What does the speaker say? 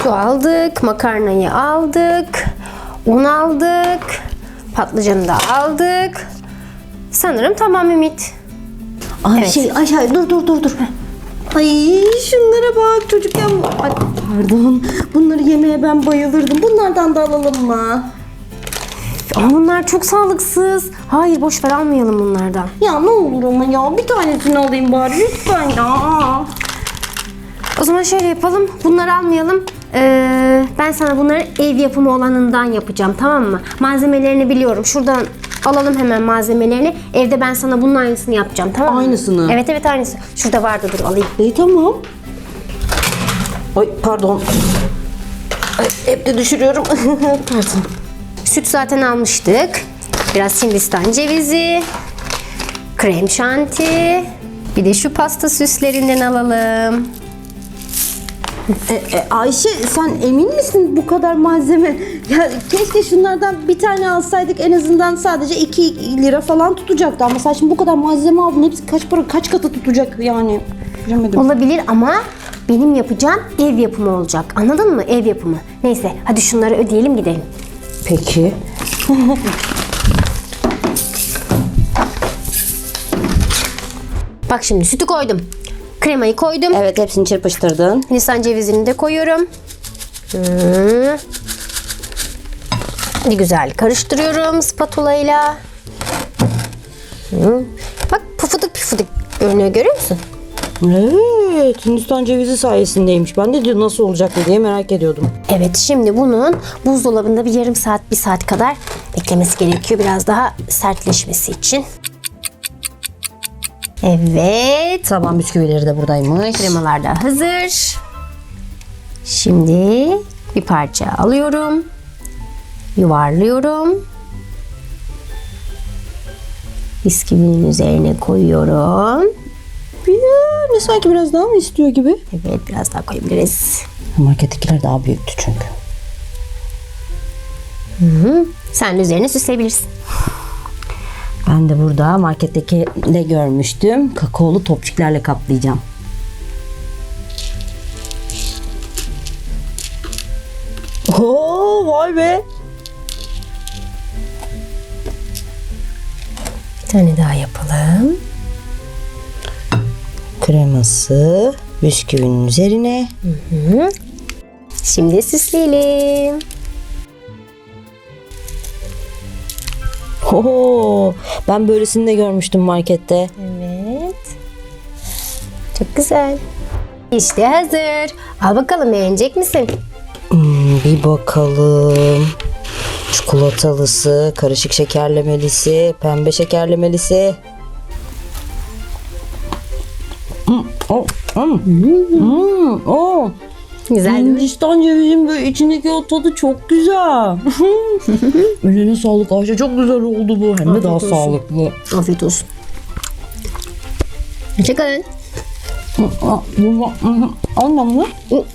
Sütü aldık, makarnayı aldık, un aldık, patlıcanı da aldık. Sanırım tamam Ümit. Ay Evet. şey Ayşe dur dur dur dur. Ay şunlara bak çocukken. Ay, pardon. Bunları yemeye ben bayılırdım. Bunlardan da alalım mı? Ama bunlar çok sağlıksız. Hayır boş ver almayalım bunlardan. Ya ne olur ama ya bir tanesini alayım bari lütfen ya. O zaman şöyle yapalım. Bunları almayalım. Ee, ben sana bunları ev yapımı olanından yapacağım tamam mı? Malzemelerini biliyorum. Şuradan alalım hemen malzemelerini. Evde ben sana bunun aynısını yapacağım tamam mı? Aynısını? Evet evet aynısı. Şurada vardı dur alayım. İyi tamam. Ay pardon. Ay, hep de düşürüyorum. pardon. Süt zaten almıştık. Biraz Hindistan cevizi. Krem şanti. Bir de şu pasta süslerinden alalım. E, e, Ayşe sen emin misin bu kadar malzeme? Ya keşke şunlardan bir tane alsaydık en azından sadece 2 lira falan tutacaktı ama sen şimdi bu kadar malzeme aldın hepsi kaç para kaç katı tutacak yani bilemedim. Olabilir ama benim yapacağım ev yapımı olacak. Anladın mı? Ev yapımı. Neyse hadi şunları ödeyelim gidelim. Peki. Bak şimdi sütü koydum. Kremayı koydum. Evet hepsini çırpıştırdın. Hindistan cevizini de koyuyorum. Bir güzel karıştırıyorum spatula ile. Hı. Bak pufuduk pufuduk görünüyor görüyor musun? Evet Hindistan cevizi sayesindeymiş. Ben de diyor nasıl olacak diye merak ediyordum. Evet şimdi bunun buzdolabında bir yarım saat bir saat kadar beklemesi gerekiyor. Biraz daha sertleşmesi için. Evet. Taban bisküvileri de buradaymış. Kremalar da hazır. Şimdi bir parça alıyorum. Yuvarlıyorum. Bisküvinin üzerine koyuyorum. Ya, ne sanki biraz daha mı istiyor gibi? Evet biraz daha koyabiliriz. Markettekiler daha büyüktü çünkü. Sen de üzerine süsleyebilirsin. Ben de burada marketteki de görmüştüm. Kakaolu topçuklarla kaplayacağım. Oo vay be. Bir tane daha yapalım. Kreması bisküvinin üzerine. Şimdi süsleyelim. Oo, ben böylesini de görmüştüm markette. Evet. Çok güzel. İşte hazır. Al bakalım beğenecek misin? Hmm, bir bakalım. Çikolatalısı, karışık şekerlemelisi, pembe şekerlemelisi. Hmm, oh, hmm, hmm, oh. Güzel değil mi? Hindistan cevizin böyle içindeki o tadı çok güzel. Eline sağlık Ayşe çok güzel oldu bu. Hem de daha olsun. sağlıklı. Afiyet olsun. Hoşçakalın. Anlamlı.